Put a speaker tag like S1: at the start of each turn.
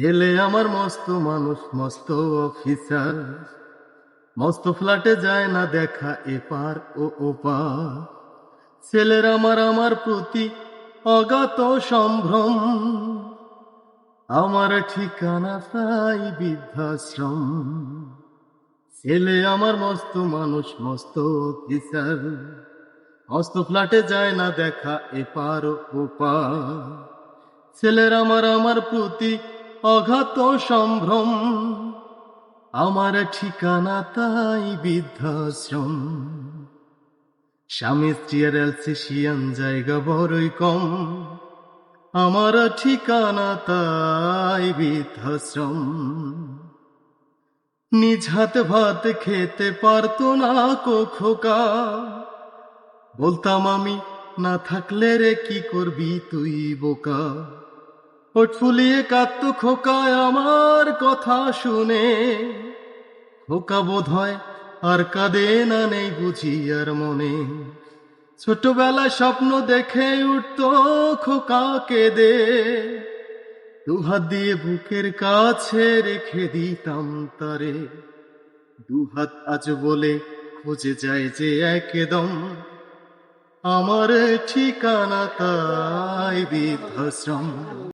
S1: ছেলে আমার মস্ত মানুষ, মস্ত অফিসার মস্ত ফ্ল্যাটে যায় না দেখা এপার ও ওপার। ছেলের আমার আমার প্রতি অগাত সম্ভ্রম। আমার ঠিকানা তাই বৃদ্ধাশ্রম। ছেলে আমার মস্ত মানুষ, মস্ত অফিসার মস্ত ফ্ল্যাটে যায় না দেখা এপার ও ওপার। ছেলের আমার আমার প্রতি অঘাত সম্ভ্রম। আমার ঠিকানা তাই বৃদ্ধাশ্রম। স্বামী স্ত্রীর অ্যালসেশিয়ান জায়গা বড়ই কম। আমার ঠিকানা তাই বৃদ্ধাশ্রম। নিজ ভাত খেতে পারতো না কো। খোকা বলতাম আমি, না থাকলে রে কি করবি তুই বোকা? ওঠ ফুলিয়ে কাঁদতো খোকায় আমার কথা শুনে। খোকা বোধ হয় আর কাঁদে না নেই বুঝি আর মনে। ছোটবেলায় স্বপ্ন দেখে উঠতো খোকা কেঁদে। দুহাত দিয়ে বুকের কাছে রেখে দিতাম তারে। দুহাত আজ বলে খুঁজে যায় যে একদম। আমার ঠিকানা তাই বৃদ্ধাশ্রম।